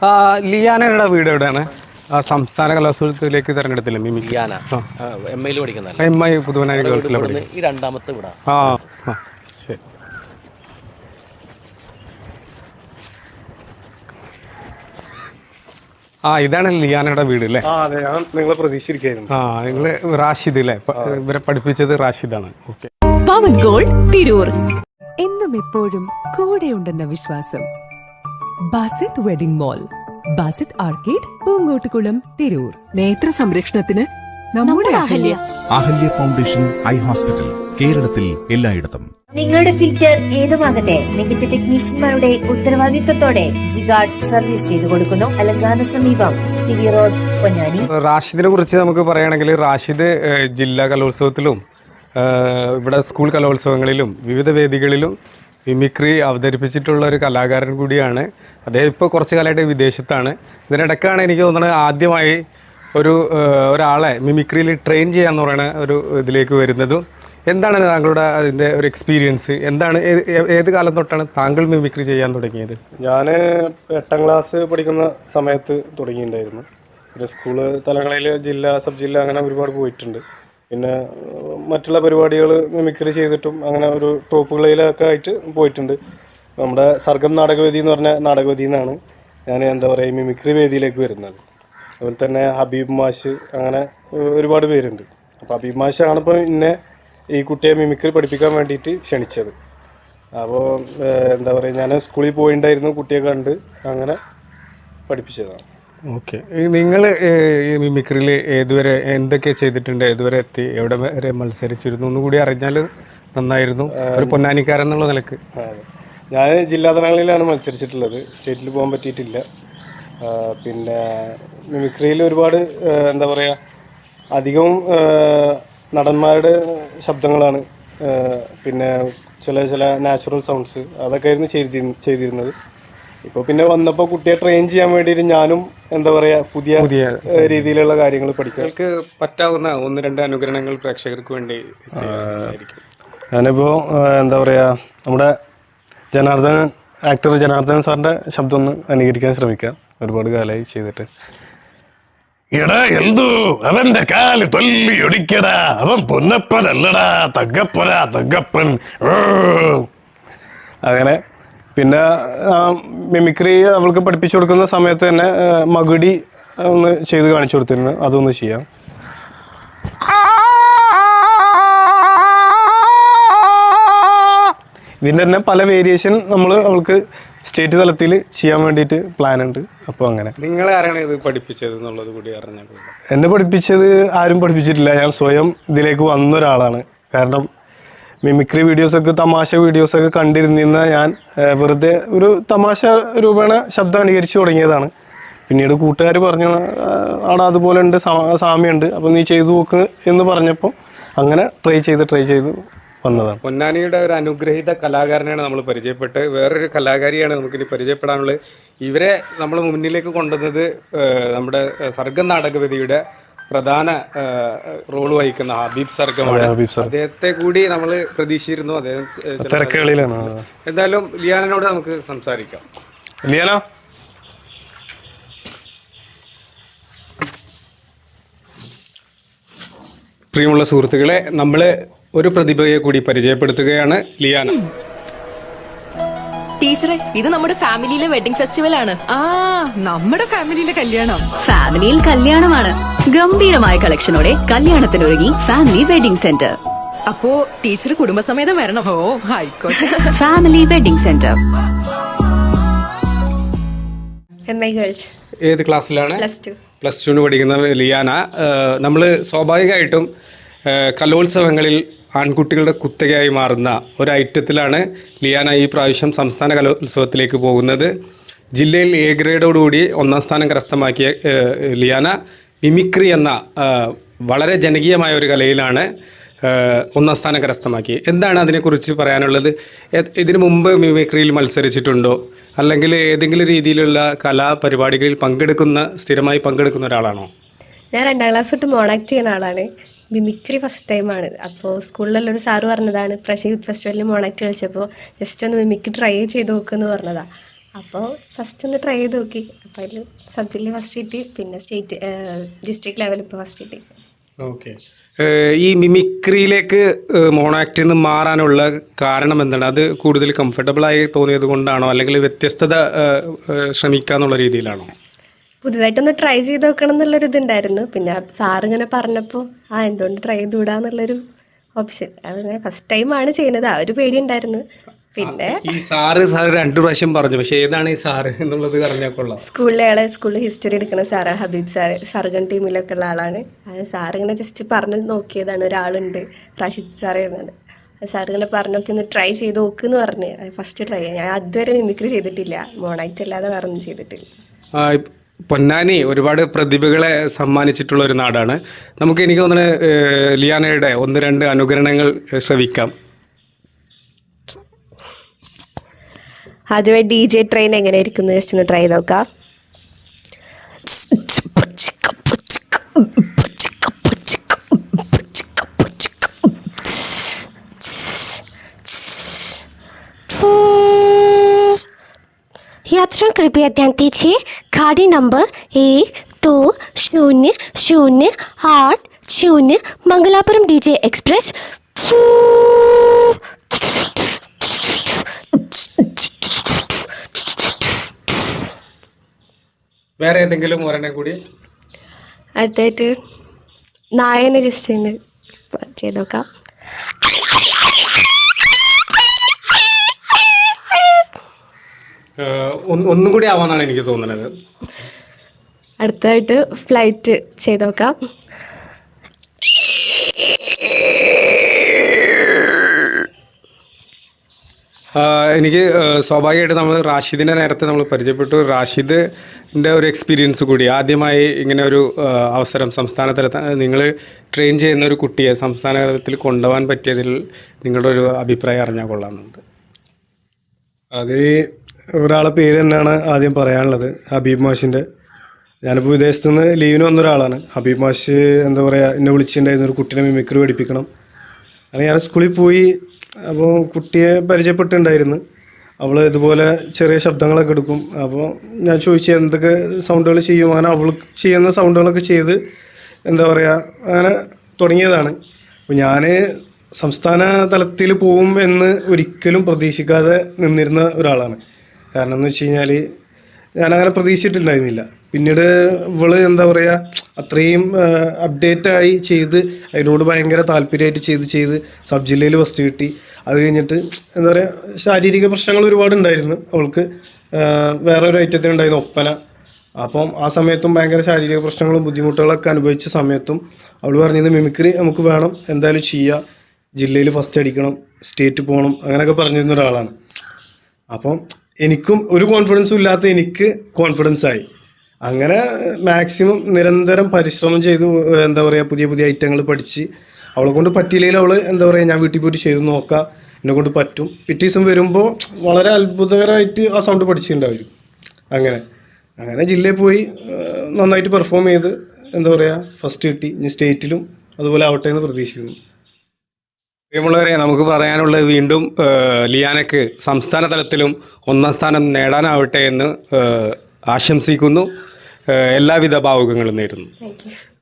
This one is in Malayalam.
ആ, ലിയാനയുടെ വീട് എവിടെയാണ്? ആ, സംസ്ഥാന കലോത്സവത്തിലേക്ക് തെരഞ്ഞെടുത്തില്ല മിമി ലിയാന. എം ഐയിൽ പഠിക്കുന്നതല്ല എം ഐ പുതുവനായി ഗേൾസിലെ ഈ രണ്ടാമത്തെ വീടാ. ആ ശരി. ആ ഇതാണ് ലിയാനയുടെ വീട് അല്ലേ? ആ അതെ ഞാൻ നിങ്ങളെ പ്രതീക്ഷിച്ചിരിക്കായിരുന്നു ആ നിങ്ങൾ റാഷിദ് അല്ലേ? ഇവരെ പഠിപ്പിച്ചത് റാഷിദാണ്. ഓക്കെ. പവൻ ഗോൾ തിരൂർ. എന്നും എപ്പോഴും കൂടെയുണ്ടെന്ന വിശ്വാസം. Basith wedding mall Basith arcade Poongottukulam Tirur. നേത്ര സംരക്ഷണത്തിന് നമ്മുടെ Ahalya. Ahalya. Foundation eye hospital കേരളത്തിൽ എല്ലായിടത്തും. നിങ്ങളുടെ ഫിൽറ്റർ ഏതുമാകട്ടെ മികച്ച ടെക്നീഷ്യന്മാരുടെ ഉത്തരവാദിത്തത്തോടെ ജിഗാർഡ് സർവീസ് ചെയ്തു കൊടുക്കുന്നു. അലങ്കാന സമീപം സിവി റോഡ് പൊന്നാനി. റാഷിദിനെ കുറിച്ച് നമുക്ക് പറയുകയാണെങ്കിൽ റാഷിദ് ജില്ലാ കലോത്സവത്തിലും ഇവിടെ സ്കൂൾ കലോത്സവങ്ങളിലും വിവിധ വേദികളിലും മിമിക്രി അവതരിപ്പിച്ചിട്ടുള്ള ഒരു കലാകാരൻ കൂടിയാണ്. അദ്ദേഹം ഇപ്പോൾ കുറച്ച് കാലമായിട്ട് വിദേശത്താണ്. ഇതിനിടയ്ക്കാണ് എനിക്ക് തോന്നുന്നത് ആദ്യമായി ഒരു ഒരാളെ മിമിക്രിയിൽ ട്രെയിൻ ചെയ്യാന്ന് പറയുന്ന ഒരു ഇതിലേക്ക് വരുന്നതും. എന്താണ് താങ്കളുടെ അതിന്റെ ഒരു എക്സ്പീരിയൻസ് എന്താണ് ഏത് കാലം തൊട്ടാണ് താങ്കൾ മിമിക്രി ചെയ്യാൻ തുടങ്ങിയത്? ഞാൻ എട്ടാം ക്ലാസ് പഠിക്കുന്ന സമയത്ത് തുടങ്ങിയിട്ടുണ്ടായിരുന്നു. പിന്നെ സ്കൂൾ തലങ്ങളിൽ ജില്ല സബ് ജില്ല അങ്ങനെ ഒരുപാട് പോയിട്ടുണ്ട്. പിന്നെ മറ്റുള്ള പരിപാടികൾ മിമിക്രി ചെയ്തിട്ടും അങ്ങനെ ഒരു ടോപ്പുകളിലൊക്കെ ആയിട്ട് പോയിട്ടുണ്ട്. നമ്മുടെ സർഗം നാടകവേദി എന്ന് പറഞ്ഞ നാടകവേദിയിൽ നിന്നാണ് ഞാൻ എന്താ പറയുക മിമിക്രി വേദിയിലേക്ക് വരുന്നത്. അതുപോലെ തന്നെ ഹബീബ് മാഷ് അങ്ങനെ ഒരുപാട് പേരുണ്ട്. അപ്പോൾ ഹബീബ് മാഷാണ് ഇപ്പോൾ ഇന്നെ ഈ കുട്ടിയെ മിമിക്രി പഠിപ്പിക്കാൻ വേണ്ടിയിട്ട് ക്ഷണിച്ചത്. അപ്പോൾ എന്താ പറയുക ഞാൻ സ്കൂളിൽ പോയിണ്ടായിരുന്നു കുട്ടിയെ കണ്ട് അങ്ങനെ പഠിപ്പിച്ചതാണ്. ഓക്കെ. നിങ്ങൾ ഈ മിമിക്രിയിൽ ഏതുവരെ എന്തൊക്കെ ചെയ്തിട്ടുണ്ട് ഏതുവരെ എത്തി എവിടെ വരെ മത്സരിച്ചിരുന്നു എന്ന് കൂടി അറിഞ്ഞാൽ നന്നായിരുന്നു. ഒരു പൊന്നാനിക്കാരൻ എന്നുള്ള നിലയ്ക്ക്. ഞാൻ ഞാൻ ജില്ലാതലങ്ങളിലാണ് മത്സരിച്ചിട്ടുള്ളത്. സ്റ്റേറ്റിൽ പോകാൻ പറ്റിയിട്ടില്ല. പിന്നെ മിമിക്രിയിൽ ഒരുപാട് എന്താ പറയുക അധികവും നടന്മാരുടെ ശബ്ദങ്ങളാണ്. പിന്നെ ചില ചില നാച്ചുറൽ സൗണ്ട്സ് അതൊക്കെ ആയിരുന്നു ചെയ്തിരുന്നത്. ഇപ്പോൾ പിന്നെ വന്നപ്പോൾ കുട്ടിയെ ട്രെയിൻ ചെയ്യാൻ വേണ്ടിയിട്ട് ഞാനും എന്താ പറയുക പുതിയ പുതിയ രീതിയിലുള്ള കാര്യങ്ങൾ പഠിക്കാം നിങ്ങൾക്ക് പറ്റാവുന്ന ഒന്ന് രണ്ട് അനുഗ്രഹങ്ങൾ പ്രേക്ഷകർക്ക് വേണ്ടി ചെയ്യാനായിരിക്കും ഞാനിപ്പോൾ എന്താ പറയുക നമ്മുടെ ജനാർദ്ദനൻ ആക്ടർ ജനാർദ്ദനൻ സാറിന്റെ ശബ്ദം ഒന്ന് അനുകരിക്കാൻ ശ്രമിക്കാം. ഒരുപാട് കാലമായി ചെയ്തിട്ട്. എടാ എൽദു അവന്റെ കാൽ തൊല്ലി ഒടിക്കടാ. അവൻ പൊന്നപ്പനല്ലടാ. തങ്കപ്പനാ തങ്കപ്പൻ. അങ്ങനെ പിന്നെ മിമിക്രി അവൾക്ക് പഠിപ്പിച്ചു കൊടുക്കുന്ന സമയത്ത് തന്നെ മകുടി ഒന്ന് ചെയ്ത് കാണിച്ചു കൊടുത്തിരുന്നു. അതൊന്ന് ചെയ്യാം. ഇതിന്റെ തന്നെ പല വേരിയേഷൻ നമ്മൾ അവൾക്ക് സ്റ്റേറ്റ് തലത്തിൽ ചെയ്യാൻ വേണ്ടിയിട്ട് പ്ലാൻ ഉണ്ട്. അപ്പോൾ അങ്ങനെ. നിങ്ങളെ ആരാണ് ഇത് പഠിപ്പിച്ചത് എന്നുള്ളത് കൂടി അറിഞ്ഞത്. എന്നെ പഠിപ്പിച്ചത് ആരും പഠിപ്പിച്ചിട്ടില്ല. ഞാൻ സ്വയം ഇതിലേക്ക് വന്ന ഒരാളാണ്. കാരണം മിമിക്രി വീഡിയോസൊക്കെ തമാശ വീഡിയോസൊക്കെ കണ്ടിരുന്നിരുന്ന ഞാൻ വെറുതെ ഒരു തമാശ രൂപേണ ശബ്ദം അനുകരിച്ചു തുടങ്ങിയതാണ്. പിന്നീട് കൂട്ടുകാർ പറഞ്ഞു അവിടെ അതുപോലെ ഉണ്ട് സാമ്യമുണ്ട് അപ്പം നീ ചെയ്തു നോക്ക് എന്ന് പറഞ്ഞപ്പോൾ അങ്ങനെ ട്രൈ ചെയ്ത് ട്രൈ ചെയ്ത് വന്നതാണ്. പൊന്നാനിയുടെ ഒരു അനുഗ്രഹീത കലാകാരനെയാണ് നമ്മൾ പരിചയപ്പെട്ട് വേറൊരു കലാകാരിയാണ് നമുക്കിനി പരിചയപ്പെടാനുള്ളത്. ഇവരെ നമ്മൾ മുന്നിലേക്ക് കൊണ്ടുവന്നത് നമ്മുടെ സർഗം നാടകവേദിയുടെ പ്രധാന റോൾ വഹിക്കുന്ന ഹബീബ് സർഗമാണ്. അദ്ദേഹത്തെ കൂടി നമ്മൾ പ്രതീക്ഷിച്ചിരുന്നു. അദ്ദേഹം തിരക്കുകളിലാണ് എന്തായാലും ലിയാനോട് നമുക്ക് സംസാരിക്കാം. ലിയാനോ? പ്രിയമുള്ള സുഹൃത്തുക്കളെ നമ്മൾ ഒരു പ്രതിഭയെ കൂടി പരിചയപ്പെടുത്തുകയാണ് ലിയാന. ടീച്ചറെ ഇത് നമ്മുടെ ഫാമിലിയിലെ വെഡിങ് ഫെസ്റ്റിവൽ ആണ് ആ നമ്മുടെ ഫാമിലിയിലെ കല്യാണം. ഫാമിലിയിൽ കല്യാണമാണ്. ഗംഭീരമായ കളക്ഷനോടെ കല്യാണത്തിനൊരുങ്ങി ഫാമിലി വെഡിംഗ് സെന്റർ. അപ്പോ ടീച്ചർ കുടുംബസമേതം വരണം. ഓ ആയിക്കോട്ടെ. Family wedding centre. ഏത് ക്ലാസ്സിലാണ്? പ്ലസ് ടു പ്ലസ് ടുവിന് പഠിക്കുന്ന ലിയാന. നമ്മൾ സ്വാഭാവികമായിട്ടും കലോത്സവങ്ങളിൽ ആൺകുട്ടികളുടെ കുത്തകയായി മാറുന്ന ഒരു ഐറ്റത്തിലാണ് ലിയാന ഈ പ്രാവശ്യം സംസ്ഥാന കലോത്സവത്തിലേക്ക് പോകുന്നത്. ജില്ലയിൽ എ ഗ്രേഡോടുകൂടി ഒന്നാം സ്ഥാനം കരസ്ഥമാക്കിയ ലിയാന മിമിക്രി എന്ന വളരെ ജനകീയമായ ഒരു കലയിലാണ് ഒന്നാം സ്ഥാനം കരസ്ഥമാക്കി. എന്താണ് അതിനെക്കുറിച്ച് പറയാനുള്ളത്? ഇതിനു മുമ്പ് മിമിക്രിയിൽ മത്സരിച്ചിട്ടുണ്ടോ? അല്ലെങ്കിൽ ഏതെങ്കിലും രീതിയിലുള്ള കലാപരിപാടികളിൽ പങ്കെടുക്കുന്ന സ്ഥിരമായി പങ്കെടുക്കുന്ന ഒരാളാണോ? ഞാൻ രണ്ടാം ക്ലാസ് തൊട്ട് മോണാക്ട് ചെയ്യുന്ന ആളാണ്. മിമിക്രി ഫസ്റ്റ് ടൈമാണ് അപ്പോൾ സ്കൂളിലുള്ള സാറ് പറഞ്ഞതാണ് പ്രശ്ന യൂത്ത് ഫെസ്റ്റിവലിൽ മോണാക്ട് കളിച്ചപ്പോൾ ജസ്റ്റ് ഒന്ന് മിമിക്രി ട്രൈ ചെയ്ത് നോക്കുമെന്ന് പറഞ്ഞതാണ് അപ്പോൾ ഫസ്റ്റ് ഒന്ന് ട്രൈ ചെയ്ത് നോക്കി. അപ്പോൾ അതിൽ സബ് ഫസ്റ്റ് കിട്ടി പിന്നെ സ്റ്റേറ്റ് ഡിസ്ട്രിക്ട് ലെവലിൽ ഇപ്പോൾ ഫസ്റ്റ് കിട്ടി. ഓക്കെ. ഈ മിമിക്രിയിലേക്ക് മോണോ ആക്ടിൽ നിന്ന് മാറാനുള്ള കാരണം എന്താണ്? അത് കൂടുതൽ കംഫർട്ടബിൾ ആയി തോന്നിയത് കൊണ്ടാണോ? അല്ലെങ്കിൽ വ്യത്യസ്തത ശ്രമിക്കാന്നുള്ള രീതിയിലാണോ? പുതുതായിട്ടൊന്ന് ട്രൈ ചെയ്ത് നോക്കണം എന്നുള്ളൊരു ഇതുണ്ടായിരുന്നു. പിന്നെ സാർ ഇങ്ങനെ പറഞ്ഞപ്പോൾ ആ എന്തുകൊണ്ട് ട്രൈ ചെയ്തുകൂടാന്നുള്ളൊരു ഓപ്ഷൻ അങ്ങനെ ഫസ്റ്റ് ടൈമാണ് ചെയ്യുന്നത്. ആ ഒരു പേടി ഉണ്ടായിരുന്നു. പിന്നെ ഈ സാറ് സാറ് രണ്ടു പ്രാവശ്യം പറഞ്ഞു. പക്ഷെ ഏതാണ് ഈ സാറ് എന്നുള്ളത് പറഞ്ഞാൽ കൊള്ളാം. സ്കൂളിലെ ആളെ സ്കൂളിൽ ഹിസ്റ്ററി എടുക്കുന്ന സാറാണ് ഹബീബ് സാർ സർഗൻ ടീമിലൊക്കെ ഉള്ള ആളാണ്. അത് സാർ ഇങ്ങനെ ജസ്റ്റ് പറഞ്ഞ് നോക്കിയതാണ്. ഒരാളുണ്ട് റാഷിദ് സാർ എന്നുണ്ട് സാർ ഇങ്ങനെ പറഞ്ഞൊക്കെ ഒന്ന് ട്രൈ ചെയ്ത് നോക്ക് എന്ന് പറഞ്ഞ്. ഫസ്റ്റ് ട്രൈ ഞാൻ അതുവരെ മിമിക്രി ചെയ്തിട്ടില്ല. മോണായിട്ടല്ലാതെ അല്ലാതെ വേറെ ഒന്നും ചെയ്തിട്ടില്ല പൊന്നാനി ഒരുപാട് പ്രതിഭകളെ സമ്മാനിച്ചിട്ടുള്ള ഒരു നാടാണ്. നമുക്ക് എനിക്ക് തോന്നുന്നത് ലിയാനയുടെ ഒന്ന് രണ്ട് അനുകരണങ്ങൾ ശ്രവിക്കാം. ആദ്യമായി ഡി ജെ ട്രെയിൻ എങ്ങനെ ഇരിക്കുന്നു? ജസ്റ്റ് ഒന്ന് ട്രൈ നോക്കാം. પણ કૃપયા ધ્યાનથી છે ખાડી નંબર એક તો शून्य શૂન્ય આઠ શૂન્ય મંગલાપુરમ ડીજે വേറെ ഏതെങ്കിലും ഒരെണ്ണം കൂടി അടുത്തായിട്ട് നായനെ ജസ്റ്റ് ചെയ്ത് നോക്കാം ഒന്ന് കൂടി ആവാന്നാണ് എനിക്ക് തോന്നുന്നത്. അടുത്തായിട്ട് ഫ്ലൈറ്റ് ചെയ്ത് നോക്കാം. എനിക്ക് സ്വാഭാവികമായിട്ട് നമ്മൾ റാഷിദിനെ നേരത്തെ നമ്മൾ പരിചയപ്പെട്ടു. റാഷിദിന്റെ ഒരു എക്സ്പീരിയൻസ് കൂടി. ആദ്യമായി ഇങ്ങനെ ഒരു അവസരം സംസ്ഥാന തലത്തിൽ നിങ്ങൾ ട്രെയിൻ ചെയ്യുന്ന ഒരു കുട്ടിയെ സംസ്ഥാന തലത്തിൽ കൊണ്ടുപോകാൻ പറ്റിയതിൽ നിങ്ങളുടെ ഒരു അഭിപ്രായം അറിഞ്ഞാൽ കൊള്ളാമെന്നുണ്ട്. അത് ഒരാളെ പേര് തന്നെയാണ് ആദ്യം പറയാനുള്ളത് ഹബീബ് മാഷിന്റെ. ഞാനിപ്പോൾ വിദേശത്ത് നിന്ന് ലീവിന് വന്ന ഒരാളാണ്. ഹബീബ് മാഷ് എന്താ പറയുക എന്നെ വിളിച്ചിട്ടുണ്ടായിരുന്നു ഒരു കുട്ടീനെ മിമിക്രി പഠിപ്പിക്കണം. അങ്ങനെ ഞാൻ സ്കൂളിൽ പോയി അപ്പോൾ കുട്ടിയെ പരിചയപ്പെട്ടിട്ടുണ്ടായിരുന്നു. അവൾ ഇതുപോലെ ചെറിയ ശബ്ദങ്ങളൊക്കെ എടുക്കും. അപ്പോൾ ഞാൻ ചോദിച്ചു എന്തൊക്കെ സൗണ്ടുകൾ ചെയ്യും? അങ്ങനെ അവൾ ചെയ്യുന്ന സൗണ്ടുകളൊക്കെ ചെയ്ത് എന്താ പറയുക അങ്ങനെ തുടങ്ങിയതാണ്. അപ്പോൾ ഞാൻ സംസ്ഥാന തലത്തിൽ പോകും എന്ന് ഒരിക്കലും പ്രതീക്ഷിക്കാതെ നിന്നിരുന്ന ഒരാളാണ്. കാരണം എന്ന് വെച്ച് കഴിഞ്ഞാൽ ഞാനങ്ങനെ പ്രതീക്ഷിച്ചിട്ടുണ്ടായിരുന്നില്ല. പിന്നീട് ഇവൾ എന്താ പറയുക അത്രയും അപ്ഡേറ്റായി ചെയ്ത് അതിനോട് ഭയങ്കര താല്പര്യമായിട്ട് ചെയ്ത് ചെയ്ത് സബ് ജില്ലയിൽ ഫസ്റ്റ് കിട്ടി. അത് കഴിഞ്ഞിട്ട് എന്താ പറയുക ശാരീരിക പ്രശ്നങ്ങൾ ഒരുപാട് ഉണ്ടായിരുന്നു. അവൾക്ക് വേറെ ഒരു ഐറ്റത്തിനുണ്ടായിരുന്നു ഒപ്പന. അപ്പം ആ സമയത്തും ഭയങ്കര ശാരീരിക പ്രശ്നങ്ങളും ബുദ്ധിമുട്ടുകളൊക്കെ അനുഭവിച്ച സമയത്തും അവൾ പറഞ്ഞത് മിമിക്രി നമുക്ക് വേണം എന്തായാലും ചെയ്യുക ജില്ലയിൽ ഫസ്റ്റ് അടിക്കണം സ്റ്റേറ്റ് പോകണം അങ്ങനെയൊക്കെ പറഞ്ഞിരുന്ന ഒരാളാണ്. അപ്പം എനിക്കും ഒരു കോൺഫിഡൻസും ഇല്ലാത്ത എനിക്ക് കോൺഫിഡൻസ് ആയി. അങ്ങനെ മാക്സിമം നിരന്തരം പരിശ്രമം ചെയ്തു എന്താ പറയുക പുതിയ പുതിയ ഐറ്റങ്ങൾ പഠിച്ച് അവളെ കൊണ്ട് പറ്റിയില്ലെങ്കിൽ അവൾ എന്താ പറയുക ഞാൻ വീട്ടിൽ പോയിട്ട് ചെയ്ത് നോക്കാം എന്നെ കൊണ്ട് പറ്റും. പിറ്റേ ദിവസം വരുമ്പോൾ വളരെ അത്ഭുതകരമായിട്ട് ആ സൗണ്ട് പഠിച്ചിട്ടുണ്ടാവും. അങ്ങനെ അങ്ങനെ ജില്ലയിൽ പോയി നന്നായിട്ട് പെർഫോം ചെയ്ത് എന്താ പറയുക ഫസ്റ്റ് കിട്ടി. ഇനി സ്റ്റേറ്റിലും അതുപോലെ ആവട്ടെ എന്ന് പ്രതീക്ഷിക്കുന്നു. പ്രിയമുള്ളവരെ നമുക്ക് പറയാനുള്ളത് വീണ്ടും ലിയാനക്ക് സംസ്ഥാന തലത്തിലും ഒന്നാം സ്ഥാനം നേടാനാവട്ടെ എന്ന് ആശംസിക്കുന്നു. എല്ലാവിധ ഭാവുകങ്ങളും നേരുന്നു.